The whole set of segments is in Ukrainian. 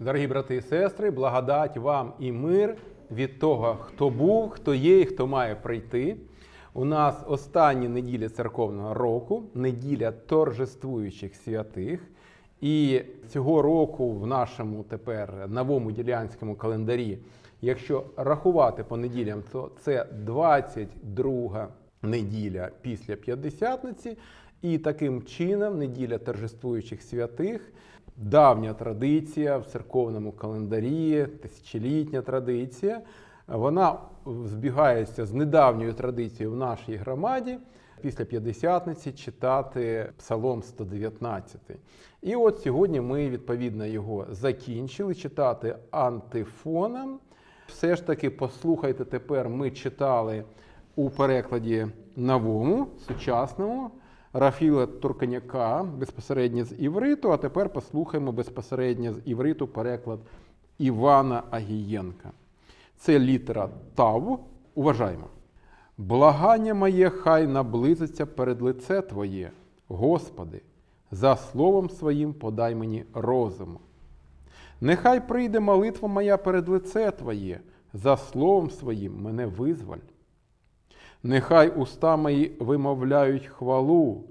Дорогі брати і сестри, благодать вам і мир від того, хто був, хто є і хто має прийти. У нас остання неділя церковного року, неділя торжествуючих святих. І цього року в нашому тепер новому ділянському календарі, якщо рахувати по неділям, то це 22 неділя після П'ятдесятниці. І таким чином неділя торжествуючих святих давня традиція в церковному календарі, тисячолітня традиція. Вона збігається з недавньою традицією в нашій громаді після п'ятдесятниці читати Псалом 119. І от сьогодні ми відповідно його закінчили читати антифоном. Все ж таки, послухайте тепер, ми читали у перекладі новому, сучасному. Рафіла Турканяка безпосередньо з івриту, а тепер послухаємо безпосередньо з івриту переклад Івана Агієнка. Це літера Тав. Уважаємо. Благання моє хай наблизиться перед лице Твоє, Господи, за словом своїм подай мені розуму. Нехай прийде молитва моя перед лице Твоє, за словом своїм мене визволь. Нехай уста мої вимовляють хвалу,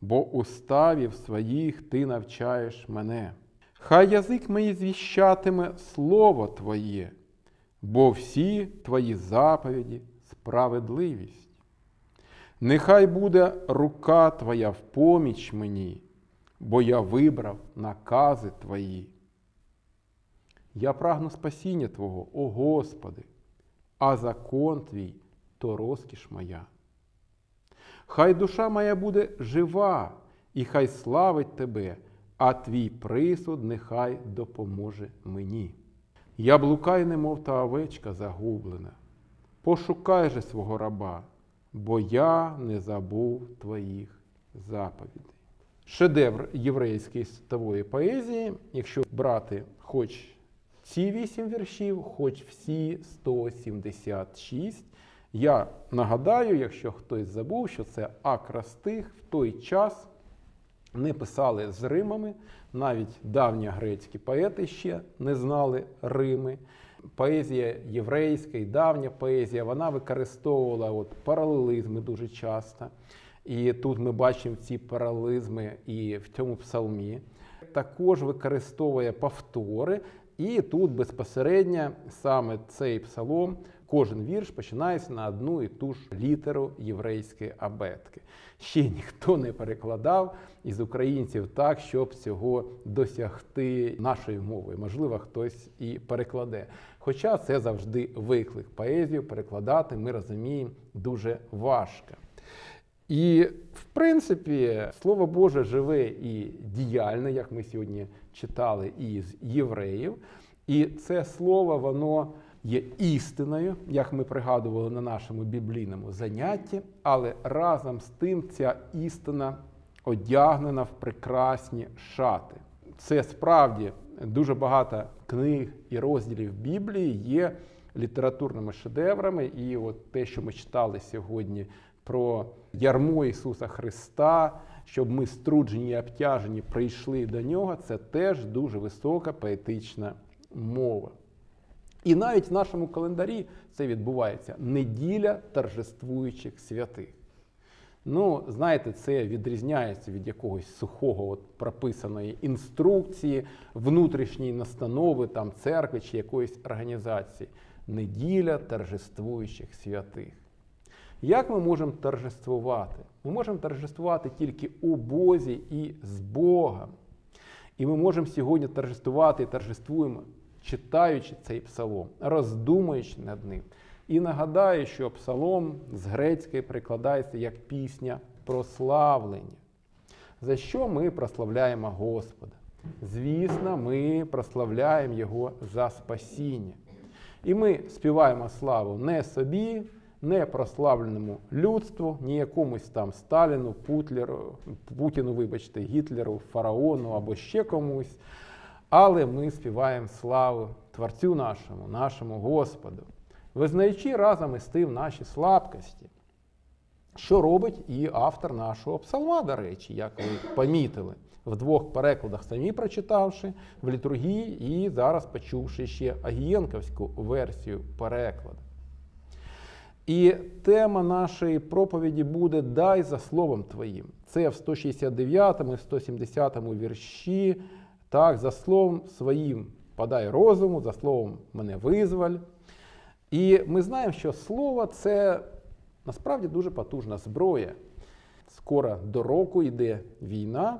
бо уставів своїх ти навчаєш мене. Хай язик мій звіщатиме слово Твоє, бо всі Твої заповіді справедливість. Нехай буде рука Твоя в поміч мені, бо я вибрав накази Твої. Я прагну спасіння Твого, о Господи, а закон Твій то розкіш моя. Хай душа моя буде жива, і хай славить Тебе, а твій присуд нехай допоможе мені. Я блукаю, немов та овечка загублена. Пошукай же свого раба, бо я не забув твоїх заповідей. Шедевр єврейської світової поезії, якщо брати хоч ці вісім віршів, хоч всі 176. Я нагадаю, якщо хтось забув, що це акрастих в той час не писали з Римами, навіть давньогрецькі поети ще не знали Рими. Поезія єврейська і давня поезія, вона використовувала от паралелізми дуже часто. І тут ми бачимо ці паралелізми і в цьому псалмі. Також використовує повтори, і тут безпосередньо саме цей псалом, кожен вірш починається на одну і ту ж літеру єврейської абетки. Ще ніхто не перекладав із українців так, щоб цього досягти нашою мовою. Можливо, хтось і перекладе. Хоча це завжди виклик. Поезію перекладати, ми розуміємо, дуже важко. І, в принципі, Слово Боже живе і діяльне, як ми сьогодні читали із євреїв. І це слово, воно є істиною, як ми пригадували на нашому біблійному занятті, але разом з тим ця істина одягнена в прекрасні шати. Це справді дуже багато книг і розділів Біблії є літературними шедеврами. І от те, що ми читали сьогодні про ярмо Ісуса Христа, щоб ми струджені і обтяжені прийшли до нього, це теж дуже висока поетична мова. І навіть в нашому календарі це відбувається неділя торжествуючих святих. Ну, знаєте, це відрізняється від якогось сухого от прописаної інструкції, внутрішньої настанови там церкви чи якоїсь організації. Неділя торжествуючих святих. Як ми можемо торжествувати? Ми можемо торжествувати тільки у Бозі і з Богом. І ми можемо сьогодні торжествувати і торжествуємо, читаючи цей псалом, роздумуючи над ним. І нагадаю, що псалом з грецької прикладається як пісня прославлення. За що ми прославляємо Господа? Звісно, ми прославляємо Його за спасіння. І ми співаємо славу не собі, не прославленому людству, ні якомусь там Сталіну, Путлеру, Путіну, вибачте, Гітлеру, фараону або ще комусь. Але ми співаємо славу Творцю нашому, нашому Господу, визнаючи разом із тим наші слабкості. Що робить і автор нашого псалма, до речі, як ви помітили, в двох перекладах самі прочитавши в літургії і зараз почувши ще агієнковську версію перекладу. І тема нашої проповіді буде Дай за словом Твоїм. Це в 169 і 170 вірші. Так, за словом своїм подай розуму, за словом мене визволь. І ми знаємо, що слово це насправді дуже потужна зброя. Скоро до року йде війна.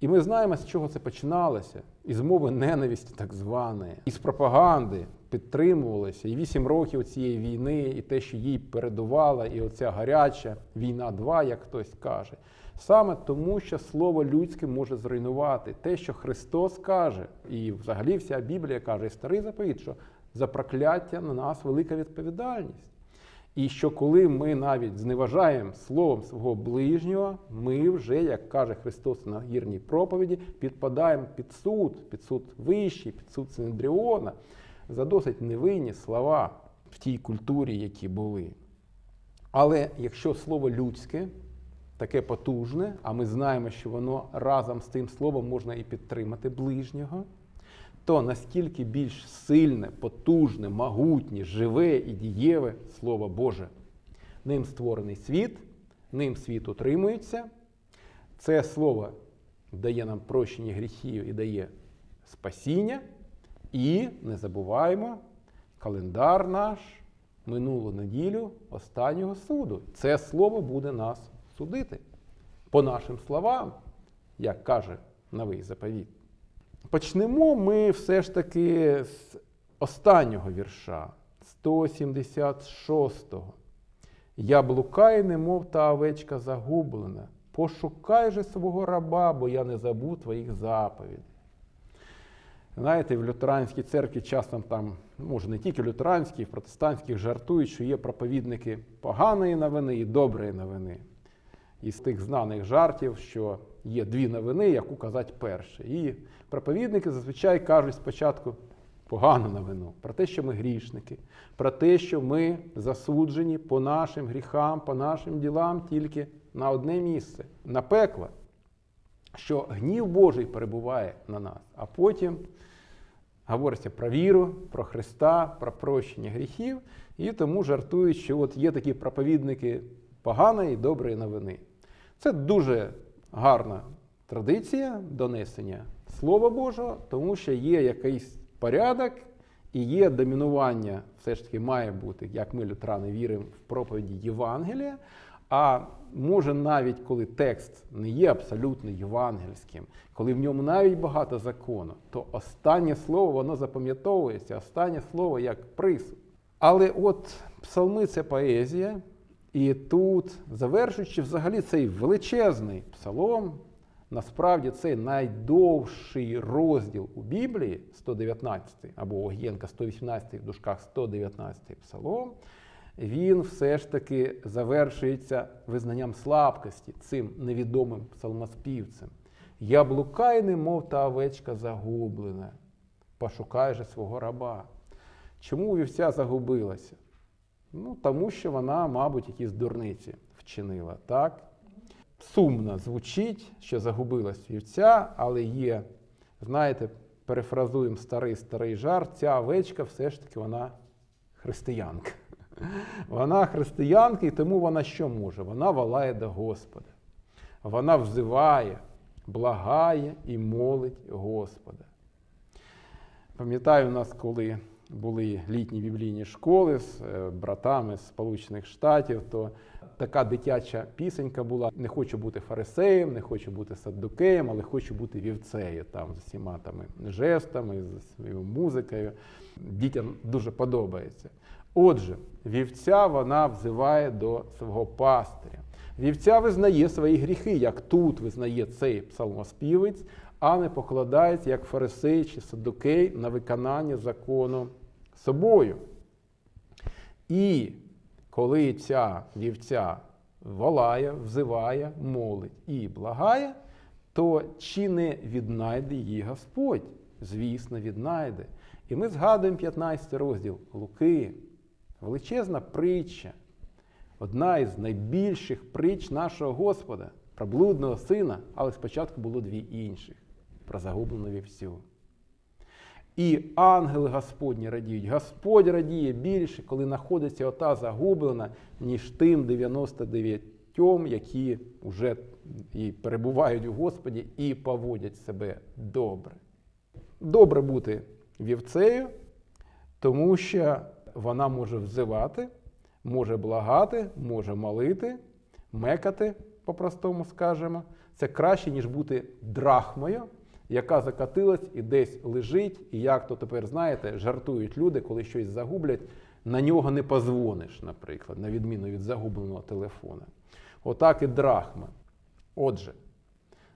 І ми знаємо, з чого це починалося. Із мови ненависті, так званої, із пропаганди підтримувалося. І вісім років цієї війни, і те, що їй передувала, і оця гаряча війна 2, як хтось каже. Саме тому, що слово людське може зруйнувати те, що Христос каже, і взагалі вся Біблія каже, і старий заповіт, що за прокляття на нас велика відповідальність. І що коли ми навіть зневажаємо словом свого ближнього, ми вже, як каже Христос на гірній проповіді, підпадаємо під суд, під суд вищий, під суд Синедріона за досить невинні слова в тій культурі, які були. Але якщо слово людське таке потужне, а ми знаємо, що воно разом з тим словом можна і підтримати ближнього, то наскільки більш сильне, потужне, могутнє, живе і дієве Слово Боже. Ним створений світ, ним світ утримується. Це слово дає нам прощення гріхів і дає спасіння. І не забуваємо календар наш минулу неділю останнього суду. Це слово буде нас судити. По нашим словам, як каже новий заповіт. Почнемо ми все ж таки з останнього вірша, 176-го. Я блукаю, немов та овечка загублена. Пошукай же свого раба, бо я не забув твоїх заповідей. Знаєте, в лютеранській церкві часом там, може не тільки лютеранській, в протестантських жартують, що є проповідники поганої новини і доброї новини. Із тих знаних жартів, що є дві новини, яку казати перше. І проповідники зазвичай кажуть спочатку погану новину про те, що ми грішники, про те, що ми засуджені по нашим гріхам, по нашим ділам тільки на одне місце на пекло, що гнів Божий перебуває на нас, а потім говориться про віру, про Христа, про прощення гріхів, і тому жартують, що от є такі проповідники поганої і доброї новини. Це дуже гарна традиція донесення Слова Божого, тому що є якийсь порядок і є домінування, все ж таки має бути, як ми лютерани віримо в проповіді Євангелія. А може навіть коли текст не є абсолютно євангельським, коли в ньому навіть багато закону, то останнє слово воно запам'ятовується, останнє слово як присуд. Але от псалми це поезія, і тут, завершуючи взагалі цей величезний псалом, насправді цей найдовший розділ у Біблії, 119 або Огієнка 118 в дужках 119 псалом, він все ж таки завершується визнанням слабкості цим невідомим псалмоспівцем. Я блукаю, немов та овечка загублена, пошукай же свого раба. Чому вівця загубилася? Ну, тому що вона, мабуть, якісь дурниці вчинила. так? Сумно звучить, що загубилась вівця, але є, знаєте, перефразуємо старий старий жарт, ця овечка все ж таки вона християнка. Вона християнка, і тому вона що може? Вона волає до Господа. Вона взиває, благає і молить Господа. Пам'ятаю, нас, коли були літні біблійні школи з е, братами з Сполучених Штатів, то така дитяча пісенька була: не хочу бути фарисеєм, не хочу бути саддукеєм, але хочу бути вівцею там з усіма там жестами, з своєю музикою. Дітям дуже подобається. Отже, вівця вона взиває до свого пастиря. Вівця визнає свої гріхи, як тут визнає цей псалмоспівець, а не покладається, як фарисей чи садукей, на виконання закону собою. І коли ця вівця волає, взиває, молить і благає, то чи не віднайде її Господь? Звісно, віднайде. І ми згадуємо 15 розділ Луки, величезна притча. одна із найбільших притч нашого Господа про блудного сина, але спочатку було дві інших про загублену вівцю. І ангели Господні радіють. Господь радіє більше, коли знаходиться ота загублена, ніж тим 99, які вже і перебувають у Господі і поводять себе добре. Добре бути вівцею, тому що вона може взивати, може благати, може молити, мекати, по-простому скажемо. Це краще, ніж бути драхмою, яка закатилась і десь лежить. І як то тепер знаєте, жартують люди, коли щось загублять, на нього не позвониш, наприклад, на відміну від загубленого телефона. Отак і драхма. Отже,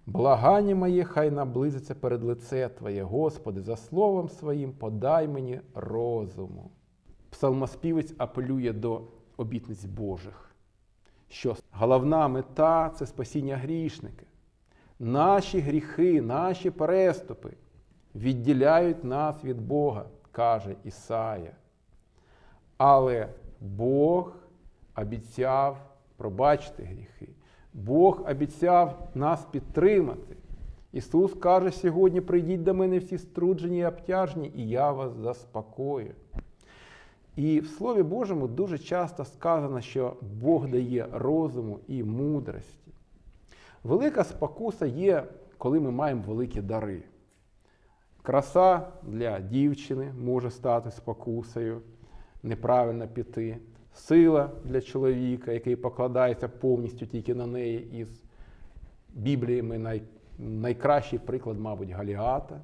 благання моє, хай наблизиться перед лице Твоє, Господи, за словом своїм подай мені розуму. Псалмоспівець апелює до обітниць Божих, що головна мета це спасіння грішника. Наші гріхи, наші переступи відділяють нас від Бога, каже Ісая. Але Бог обіцяв пробачити гріхи. Бог обіцяв нас підтримати. Ісус каже сьогодні: прийдіть до мене всі струджені і обтяжені, і я вас заспокою. І в Слові Божому дуже часто сказано, що Бог дає розуму і мудрості. Велика спокуса є, коли ми маємо великі дари. Краса для дівчини може стати спокусою, неправильно піти. Сила для чоловіка, який покладається повністю тільки на неї із Бібліями най, найкращий приклад, мабуть, Галіата.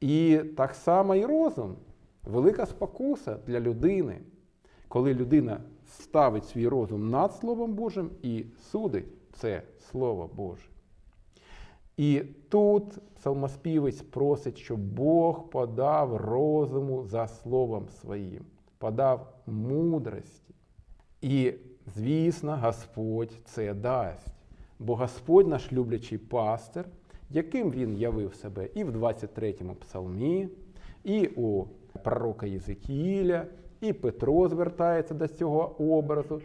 І так само і розум. Велика спокуса для людини, коли людина ставить свій розум над Словом Божим і судить це Слово Боже. І тут псалмоспівець просить, щоб Бог подав розуму за Словом Своїм, подав мудрості. І, звісно, Господь це дасть. Бо Господь наш люблячий пастир, яким Він явив себе і в 23-му псалмі, і у пророка Єзекіїля, і Петро звертається до цього образу.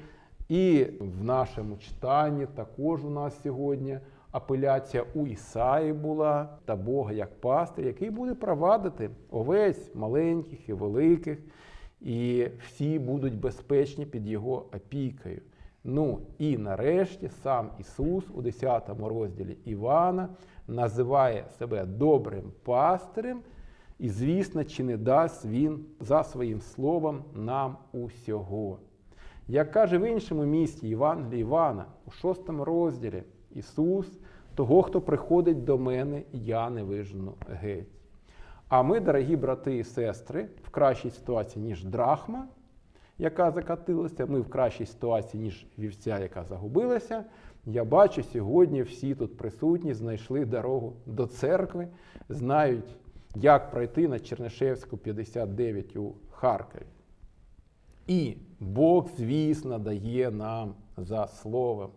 І в нашому читанні також у нас сьогодні апеляція у Ісаї була та Бога як пастир, який буде провадити овець маленьких і великих, і всі будуть безпечні під його опікою. Ну і нарешті сам Ісус у 10 розділі Івана називає себе добрим пастирем, і, звісно, чи не дасть Він за своїм словом нам усього. Як каже в іншому місті Євангелії Івана, у 6 розділі Ісус, того, хто приходить до мене, я не вижену геть. А ми, дорогі брати і сестри, в кращій ситуації, ніж драхма, яка закатилася, ми в кращій ситуації, ніж вівця, яка загубилася. Я бачу, сьогодні всі тут присутні знайшли дорогу до церкви, знають, як пройти на Чернишевську 59 у Харкові. І Бог, звісно, дає нам за словом,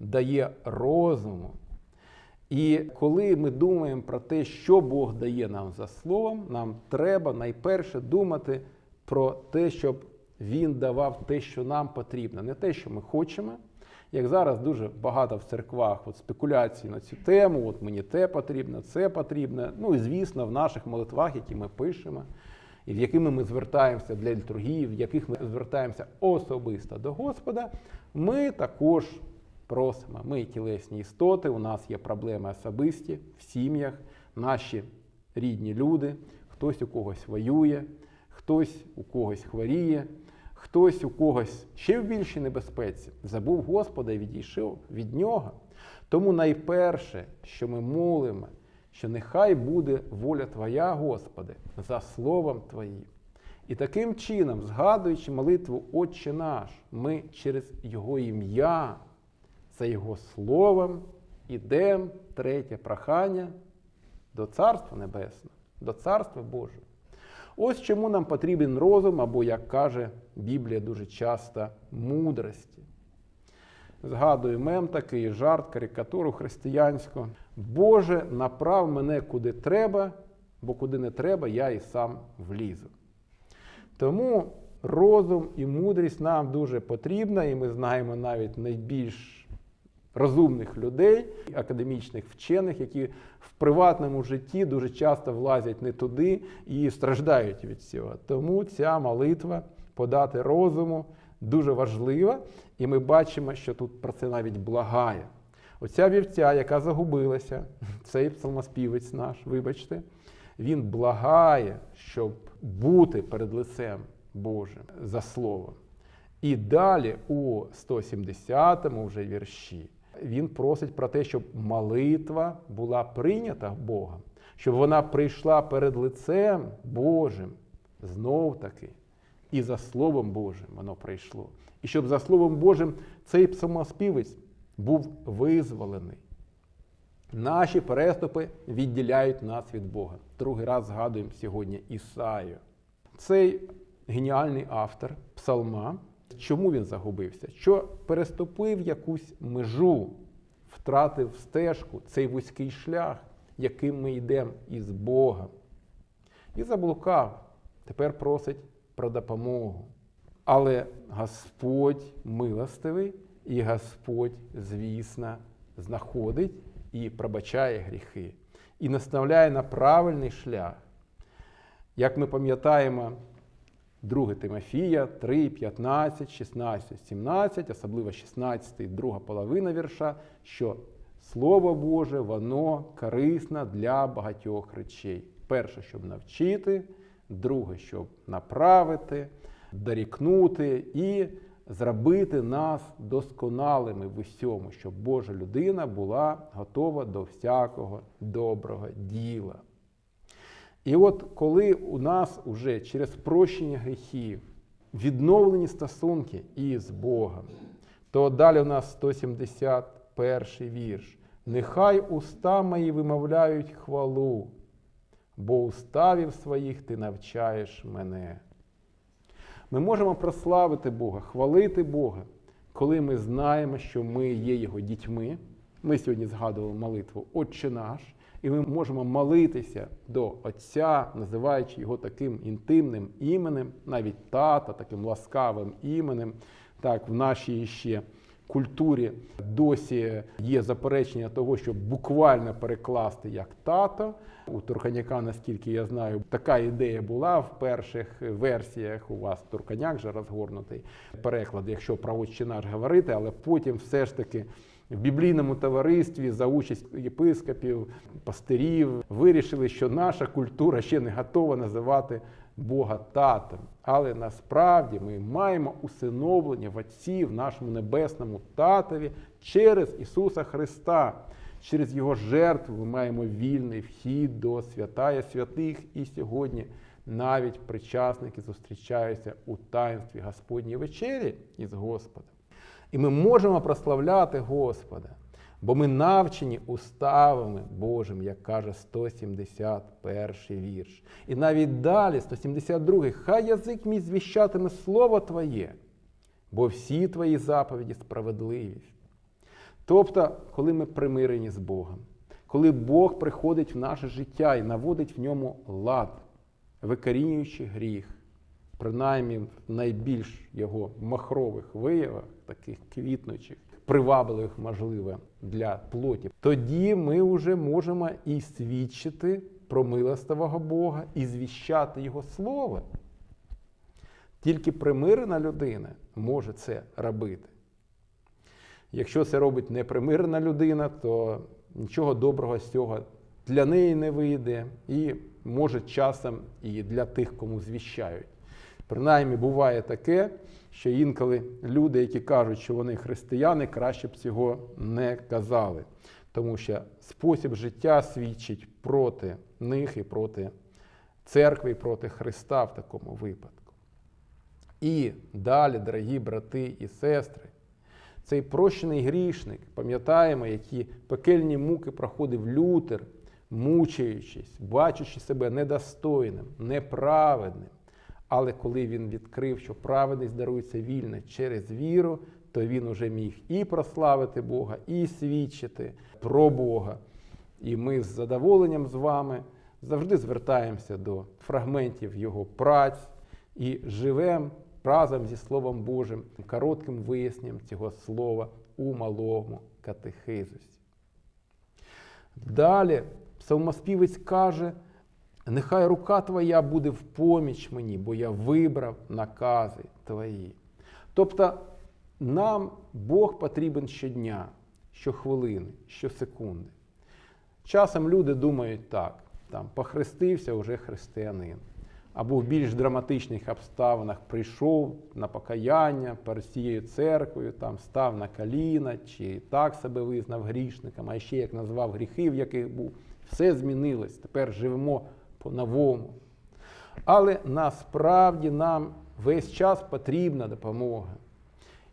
дає розуму. І коли ми думаємо про те, що Бог дає нам за словом, нам треба найперше думати про те, щоб Він давав те, що нам потрібно, не те, що ми хочемо. Як зараз дуже багато в церквах от спекуляцій на цю тему, от мені те потрібно, це потрібно. Ну і звісно, в наших молитвах, які ми пишемо, в якими ми звертаємося для літургії, в яких ми звертаємося особисто до Господа, ми також просимо. Ми тілесні істоти, у нас є проблеми особисті в сім'ях, наші рідні люди, хтось у когось воює, хтось у когось хворіє, хтось у когось ще в більшій небезпеці, забув Господа і відійшов від нього. Тому найперше, що ми молимо, що нехай буде воля Твоя, Господи, за словом Твоїм. І таким чином, згадуючи молитву Отче наш, ми через Його ім'я, за Його словом, ідемо третє прохання до Царства Небесного, до Царства Божого. Ось чому нам потрібен розум, або, як каже Біблія дуже часто, мудрості. Згадую мем такий жарт, карикатуру християнську. Боже, направ мене куди треба, бо куди не треба, я і сам влізу. Тому розум і мудрість нам дуже потрібна, і ми знаємо навіть найбільш розумних людей, академічних вчених, які в приватному житті дуже часто влазять не туди і страждають від цього. Тому ця молитва подати розуму дуже важлива, і ми бачимо, що тут про це навіть благає. Оця вівця, яка загубилася, цей псалмоспівець наш, вибачте, він благає, щоб бути перед лицем Божим за словом. І далі у 170-му вже вірші він просить про те, щоб молитва була прийнята Богом, щоб вона прийшла перед лицем Божим знов таки. І за Словом Божим воно прийшло. І щоб за Словом Божим цей псалмоспівець був визволений. Наші переступи відділяють нас від Бога. Другий раз згадуємо сьогодні Ісаю. Цей геніальний автор псалма. Чому він загубився? Що переступив якусь межу, втратив стежку, цей вузький шлях, яким ми йдемо із Богом. І заблукав. Тепер просить про допомогу. Але Господь милостивий, і Господь, звісно, знаходить і пробачає гріхи, і наставляє на правильний шлях. Як ми пам'ятаємо, 2 Тимофія 3, 15, 16, 17, особливо 16, друга половина вірша, що Слово Боже, воно корисне для багатьох речей. Перше, щоб навчити, друге, щоб направити, дорікнути і зробити нас досконалими в усьому, щоб Божа людина була готова до всякого доброго діла. І от коли у нас уже через прощення гріхів відновлені стосунки із Богом, то далі у нас 171 вірш. Нехай уста мої вимовляють хвалу, бо уставів своїх ти навчаєш мене. Ми можемо прославити Бога, хвалити Бога, коли ми знаємо, що ми є Його дітьми. Ми сьогодні згадували молитву Отче наш, і ми можемо молитися до Отця, називаючи його таким інтимним іменем, навіть тата, таким ласкавим іменем. Так, в нашій ще культурі досі є заперечення того, щоб буквально перекласти як тато. У Турканяка, наскільки я знаю, така ідея була в перших версіях. У вас Турканяк вже розгорнутий переклад, якщо про «Отче наш говорити, але потім все ж таки. В біблійному товаристві за участь єпископів, пастирів вирішили, що наша культура ще не готова називати Бога татом. Але насправді ми маємо усиновлення в Отці, в нашому небесному татові через Ісуса Христа. Через Його жертву ми маємо вільний вхід до святая святих. І сьогодні навіть причасники зустрічаються у таїнстві Господній вечері із Господом. І ми можемо прославляти Господа, бо ми навчені уставами Божим, як каже 171 вірш. І навіть далі, 172, хай язик мій звіщатиме Слово Твоє, бо всі твої заповіді справедливі. Тобто, коли ми примирені з Богом, коли Бог приходить в наше життя і наводить в ньому лад, викорінюючи гріх, принаймні в найбільш його махрових виявах, таких квітнучих, привабливих, можливо, для плоті, тоді ми вже можемо і свідчити про милостивого Бога, і звіщати Його Слово. Тільки примирена людина може це робити. Якщо це робить непримирена людина, то нічого доброго з цього для неї не вийде, і може часом і для тих, кому звіщають. Принаймні буває таке, що інколи люди, які кажуть, що вони християни, краще б цього не казали. Тому що спосіб життя свідчить проти них і проти церкви, і проти Христа в такому випадку. І далі, дорогі брати і сестри, цей прощений грішник, пам'ятаємо, які пекельні муки проходив Лютер, мучаючись, бачачи себе недостойним, неправедним. Але коли він відкрив, що праведність дарується вільно через віру, то він уже міг і прославити Бога, і свідчити про Бога. І ми з задоволенням з вами завжди звертаємося до фрагментів його праць і живемо разом зі Словом Божим, коротким виясненням цього слова у малому катехизисі. Далі псалмоспівець каже, нехай рука твоя буде в поміч мені, бо я вибрав накази твої. Тобто нам Бог потрібен щодня, щохвилини, щосекунди. Часом люди думають так, там, похрестився вже християнин. Або в більш драматичних обставинах прийшов на покаяння перед цією церквою, там став на коліна, чи так себе визнав грішником, а ще як назвав гріхи, в яких був. Все змінилось. Тепер живемо по-новому. Але насправді нам весь час потрібна допомога.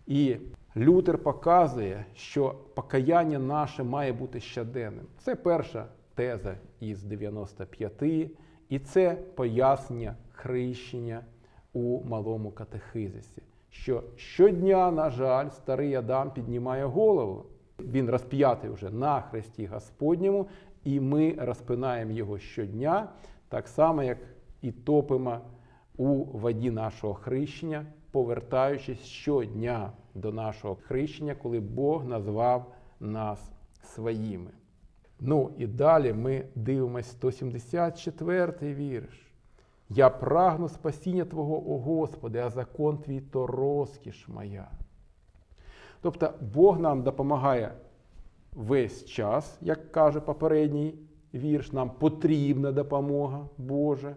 І Лютер показує, що покаяння наше має бути щоденним. Це перша теза із 95, і це пояснення хрещення у малому катехизисі. Що щодня, на жаль, старий Адам піднімає голову. Він розп'ятий вже на хресті Господньому, і ми розпинаємо його щодня, так само, як і топимо у воді нашого хрещення, повертаючись щодня до нашого хрещення, коли Бог назвав нас своїми. Ну і далі ми дивимося 174 вірш. Я прагну спасіння Твого, о Господи, а закон Твій то розкіш моя. Тобто Бог нам допомагає весь час, як каже попередній вірш, нам потрібна допомога Божа,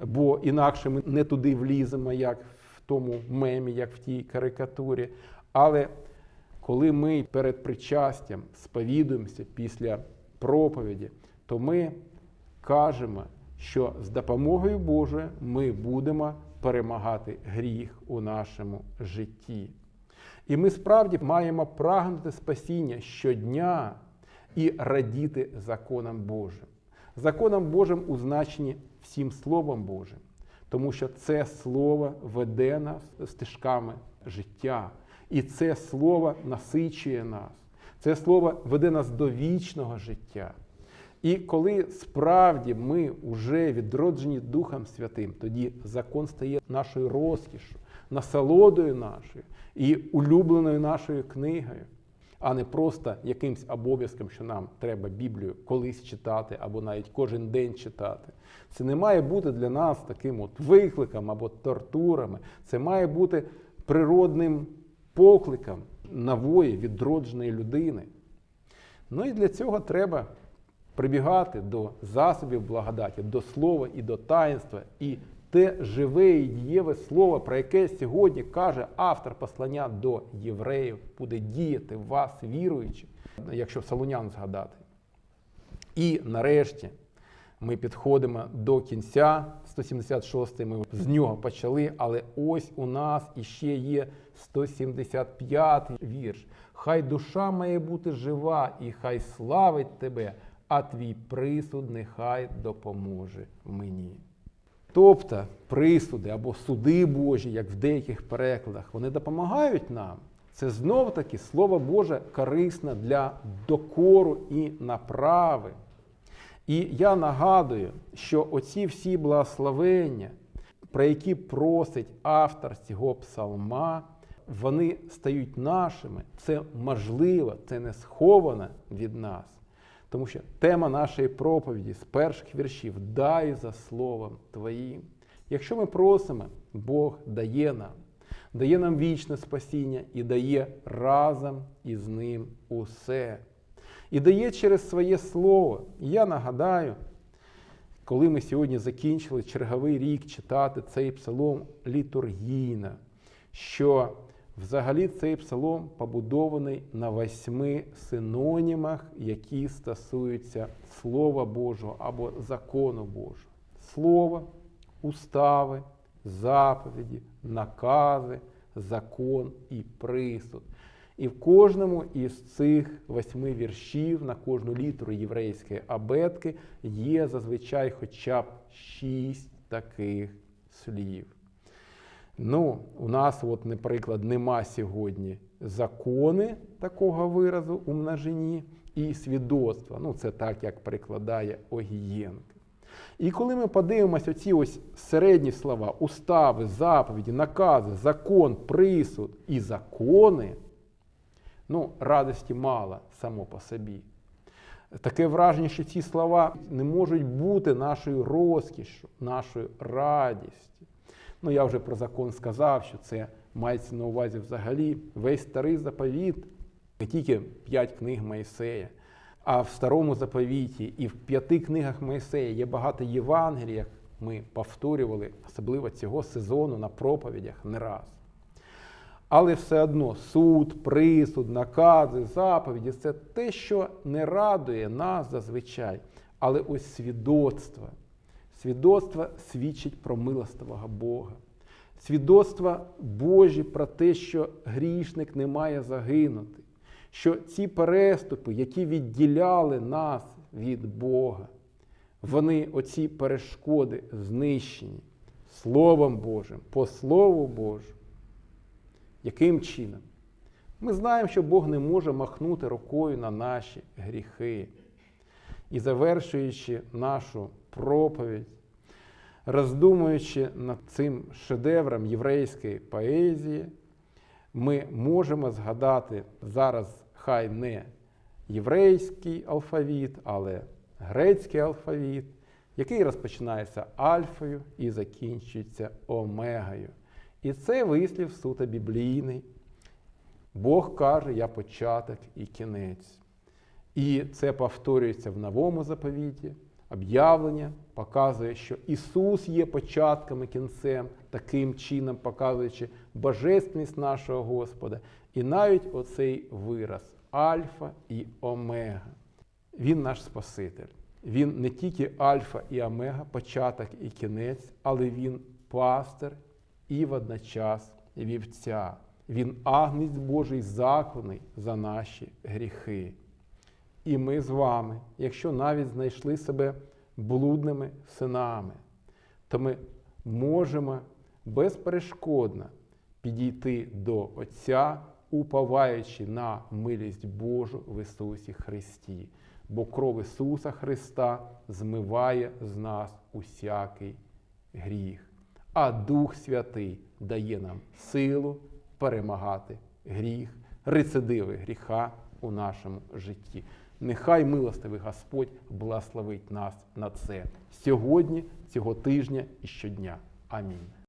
бо інакше ми не туди вліземо, як в тому мемі, як в тій карикатурі. Але коли ми перед причастям сповідуємося після проповіді, то ми кажемо, що з допомогою Божою ми будемо перемагати гріх у нашому житті. І ми справді маємо прагнути спасіння щодня і радіти законам Божим. Законом Божим у значенні всім Словом Божим, тому що це Слово веде нас стежками життя. І це слово насичує нас. Це слово веде нас до вічного життя. І коли справді ми вже відроджені Духом Святим, тоді закон стає нашою розкішю, насолодою нашою і улюбленою нашою книгою, а не просто якимсь обов'язком, що нам треба Біблію колись читати або навіть кожен день читати. Це не має бути для нас таким от викликом або тортурами. Це має бути природним покликом нової відродженої людини. Ну і для цього треба прибігати до засобів благодаті, до слова і до таїнства, і те живе і дієве слово, про яке сьогодні каже автор послання до євреїв, буде діяти вас, віруючи, якщо Солунян згадати. І нарешті ми підходимо до кінця 176 ми з нього почали, але ось у нас іще є 175 вірш. Хай душа має бути жива, і хай славить тебе, а твій присуд нехай допоможе мені. Тобто присуди або суди Божі, як в деяких перекладах, вони допомагають нам. Це знов таки Слово Боже корисне для докору і направи. І я нагадую, що оці всі благословення, про які просить автор цього псалма, вони стають нашими. Це можливо, це не сховано від нас. Тому що тема нашої проповіді з перших віршів дай за словом Твоїм. Якщо ми просимо, Бог дає нам, дає нам вічне спасіння і дає разом із ним усе. І дає через своє слово. І я нагадаю, коли ми сьогодні закінчили черговий рік читати цей псалом літургійно, що взагалі цей псалом побудований на восьми синонімах, які стосуються Слова Божого або закону Божого. Слово, устави, заповіді, накази, закон і присуд. І в кожному із цих восьми віршів на кожну літеру єврейської абетки є зазвичай хоча б шість таких слів. Ну, у нас, от, наприклад, нема сьогодні закони такого виразу у множині і свідоцтва. Ну, це так, як перекладає Огієнко. І коли ми подивимося оці ось середні слова, устави, заповіді, накази, закон, присуд і закони, ну, радості мало само по собі. Таке враження, що ці слова не можуть бути нашою розкішшю, нашою радістю. Ну, я вже про закон сказав, що це мається на увазі взагалі весь старий заповіт, не тільки п'ять книг Моїсея, а в старому заповіті і в п'яти книгах Моїсея є багато Євангелій, як ми повторювали, особливо цього сезону на проповідях не раз. Але все одно суд, присуд, накази, заповіді це те, що не радує нас зазвичай. Але ось свідоцтво. Свідоцтво свідчить про милостивого Бога. Свідоцтва Божі про те, що грішник не має загинути, що ці переступи, які відділяли нас від Бога, вони, оці перешкоди, знищені Словом Божим, по Слову Божому. Яким чином? Ми знаємо, що Бог не може махнути рукою на наші гріхи. І завершуючи нашу проповідь, роздумуючи над цим шедевром єврейської поезії, ми можемо згадати зараз хай не єврейський алфавіт, але грецький алфавіт, який розпочинається альфою і закінчується омегою. І це вислів суто біблійний. Бог каже, я початок і кінець. І це повторюється в новому заповіті. Об'явлення показує, що Ісус є початком і кінцем, таким чином показуючи божественність нашого Господа. І навіть оцей вираз Альфа і Омега. Він наш Спаситель. Він не тільки Альфа і Омега, початок і кінець, але Він пастир і водночас вівця. Він агнець Божий законний за наші гріхи. І ми з вами, якщо навіть знайшли себе блудними синами, то ми можемо безперешкодно підійти до Отця, уповаючи на милість Божу в Ісусі Христі. Бо кров Ісуса Христа змиває з нас усякий гріх. А Дух Святий дає нам силу перемагати гріх, рецидиви гріха у нашому житті. Нехай милостивий Господь благословить нас на це сьогодні, цього тижня і щодня. Амінь.